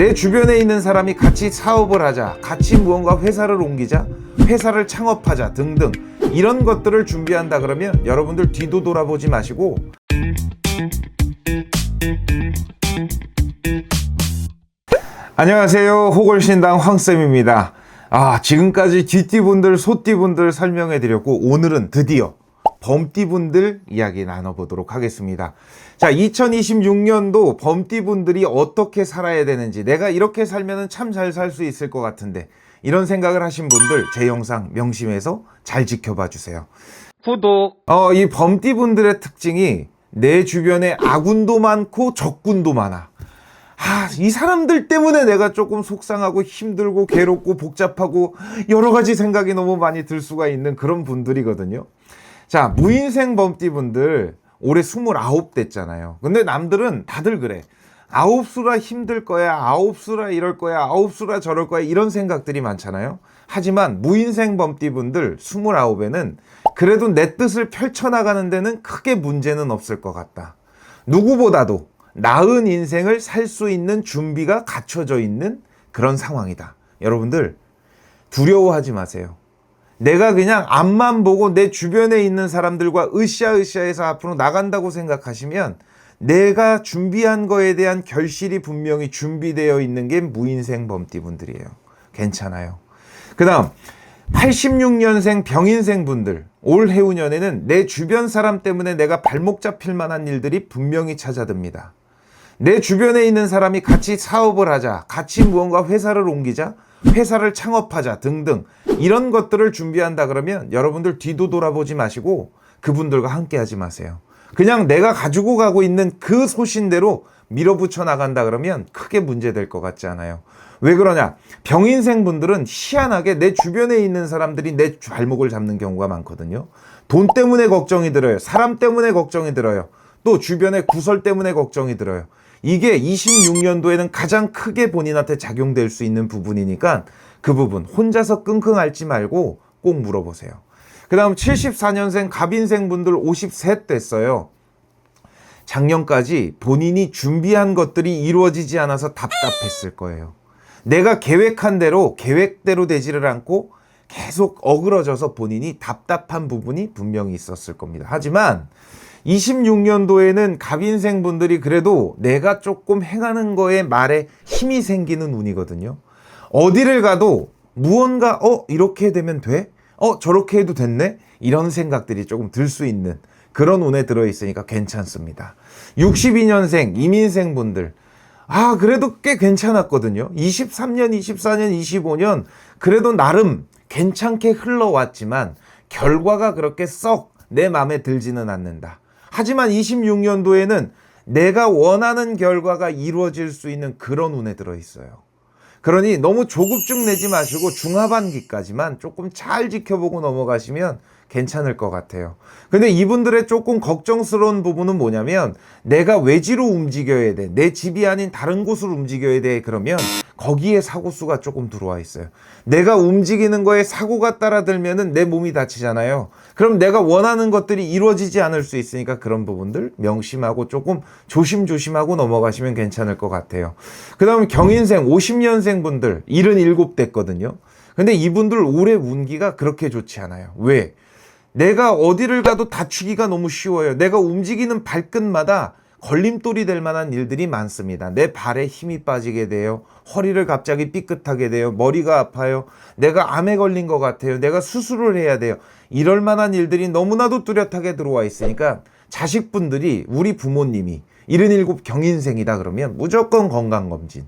내 주변에 있는 사람이 같이 사업을 하자, 같이 무언가 회사를 옮기자, 회사를 창업하자 등등 이런 것들을 준비한다 그러면 여러분들 뒤도 돌아보지 마시고 안녕하세요. 호골신당 황쌤입니다. 아, 지금까지 쥐띠분들, 소띠분들 설명해 드렸고, 오늘은 드디어 범띠분들 이야기 나눠보도록 하겠습니다. 자, 2026년도 범띠분들이 어떻게 살아야 되는지, 내가 이렇게 살면 참 잘 살 수 있을 것 같은데, 이런 생각을 하신 분들, 제 영상 명심해서 잘 지켜봐 주세요. 구독, 어, 이 범띠분들의 특징이 내 주변에 아군도 많고 적군도 많아. 아, 이 사람들 때문에 내가 조금 속상하고 힘들고 괴롭고 복잡하고 여러 가지 생각이 너무 많이 들 수가 있는 그런 분들이거든요. 자, 무인생 범띠분들 올해 29 됐잖아요. 근데 남들은 다들 그래. 아홉 수라 힘들 거야, 아홉 수라 이럴 거야, 아홉 수라 저럴 거야, 이런 생각들이 많잖아요. 하지만 무인생 범띠분들 29에는 그래도 내 뜻을 펼쳐나가는 데는 크게 문제는 없을 것 같다. 누구보다도 나은 인생을 살 수 있는 준비가 갖춰져 있는 그런 상황이다. 여러분들, 두려워하지 마세요. 내가 그냥 앞만 보고 내 주변에 있는 사람들과 으쌰으쌰해서 앞으로 나간다고 생각하시면 내가 준비한 거에 대한 결실이 분명히 준비되어 있는 게 무인생 범띠분들이에요. 괜찮아요. 그 다음, 86년생 병인생 분들, 올 해운년에는 내 주변 사람 때문에 내가 발목 잡힐 만한 일들이 분명히 찾아듭니다. 내 주변에 있는 사람이 같이 사업을 하자, 같이 무언가 회사를 옮기자, 회사를 창업하자 등등 이런 것들을 준비한다 그러면 여러분들 뒤도 돌아보지 마시고 그분들과 함께 하지 마세요. 그냥 내가 가지고 가고 있는 그 소신대로 밀어붙여 나간다 그러면 크게 문제될 것 같지 않아요. 왜 그러냐? 병인생 분들은 희한하게 내 주변에 있는 사람들이 내 발목을 잡는 경우가 많거든요. 돈 때문에 걱정이 들어요. 사람 때문에 걱정이 들어요. 또 주변의 구설 때문에 걱정이 들어요. 이게 26년도에는 가장 크게 본인한테 작용될 수 있는 부분이니까 그 부분 혼자서 끙끙 앓지 말고 꼭 물어보세요. 그 다음 74년생 갑인생 분들 53 됐어요. 작년까지 본인이 준비한 것들이 이루어지지 않아서 답답했을 거예요. 내가 계획한 대로 계획대로 되지를 않고 계속 어그러져서 본인이 답답한 부분이 분명히 있었을 겁니다. 하지만 26년도에는 갑인생 분들이 그래도 내가 조금 행하는 거에 말에 힘이 생기는 운이거든요. 어디를 가도 무언가 어 이렇게 되면 돼? 어 저렇게 해도 됐네? 이런 생각들이 조금 들 수 있는 그런 운에 들어 있으니까 괜찮습니다. 62년생 이민생 분들 아 그래도 꽤 괜찮았거든요. 23년, 24년, 25년 그래도 나름 괜찮게 흘러왔지만 결과가 그렇게 썩 내 마음에 들지는 않는다. 하지만 26년도에는 내가 원하는 결과가 이루어질 수 있는 그런 운에 들어 있어요. 그러니 너무 조급증 내지 마시고 중하반기까지만 조금 잘 지켜보고 넘어가시면 괜찮을 것 같아요. 근데 이분들의 조금 걱정스러운 부분은 뭐냐면 내가 외지로 움직여야 돼. 내 집이 아닌 다른 곳으로 움직여야 돼. 그러면 거기에 사고수가 조금 들어와 있어요. 내가 움직이는 거에 사고가 따라들면은 내 몸이 다치잖아요. 그럼 내가 원하는 것들이 이루어지지 않을 수 있으니까 그런 부분들 명심하고 조금 조심조심하고 넘어가시면 괜찮을 것 같아요. 그 다음 경인생 50년생 분들 77 됐거든요. 근데 이분들 올해 운기가 그렇게 좋지 않아요. 왜? 내가 어디를 가도 다치기가 너무 쉬워요. 내가 움직이는 발끝마다 걸림돌이 될 만한 일들이 많습니다. 내 발에 힘이 빠지게 돼요. 허리를 갑자기 삐끗하게 돼요. 머리가 아파요. 내가 암에 걸린 것 같아요. 내가 수술을 해야 돼요. 이럴 만한 일들이 너무나도 뚜렷하게 들어와 있으니까 자식분들이 우리 부모님이 77 경인생이다 그러면 무조건 건강검진.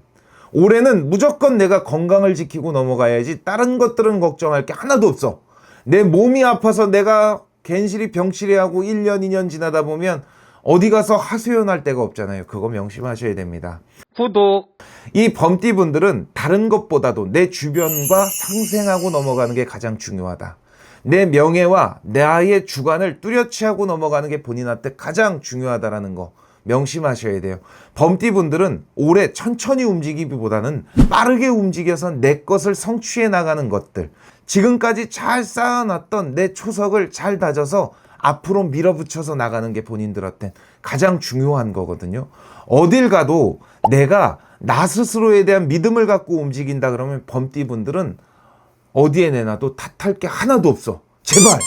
올해는 무조건 내가 건강을 지키고 넘어가야지 다른 것들은 걱정할 게 하나도 없어. 내 몸이 아파서 내가 괜시리 병치레하고 1년, 2년 지나다 보면 어디 가서 하소연할 데가 없잖아요. 그거 명심하셔야 됩니다. 구독, 이 범띠분들은 다른 것보다도 내 주변과 상생하고 넘어가는 게 가장 중요하다. 내 명예와 나의 주관을 뚜렷이 하고 넘어가는 게 본인한테 가장 중요하다라는 거 명심하셔야 돼요. 범띠분들은 오래 천천히 움직이기보다는 빠르게 움직여서 내 것을 성취해 나가는 것들. 지금까지 잘 쌓아놨던 내 초석을 잘 다져서 앞으로 밀어붙여서 나가는 게 본인들한테 가장 중요한 거거든요. 어딜 가도 내가 나 스스로에 대한 믿음을 갖고 움직인다 그러면 범띠분들은 어디에 내놔도 탓할 게 하나도 없어. 제발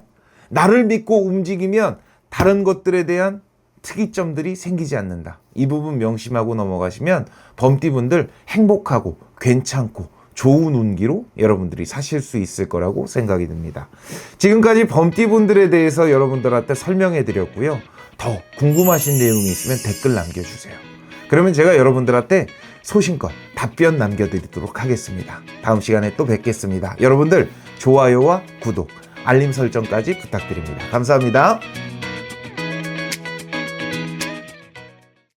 나를 믿고 움직이면 다른 것들에 대한 특이점들이 생기지 않는다. 이 부분 명심하고 넘어가시면 범띠분들 행복하고 괜찮고 좋은 운기로 여러분들이 사실 수 있을 거라고 생각이 듭니다. 지금까지 범띠분들에 대해서 여러분들한테 설명해 드렸고요. 더 궁금하신 내용이 있으면 댓글 남겨주세요. 그러면 제가 여러분들한테 소신껏 답변 남겨드리도록 하겠습니다. 다음 시간에 또 뵙겠습니다. 여러분들 좋아요와 구독, 알림 설정까지 부탁드립니다. 감사합니다.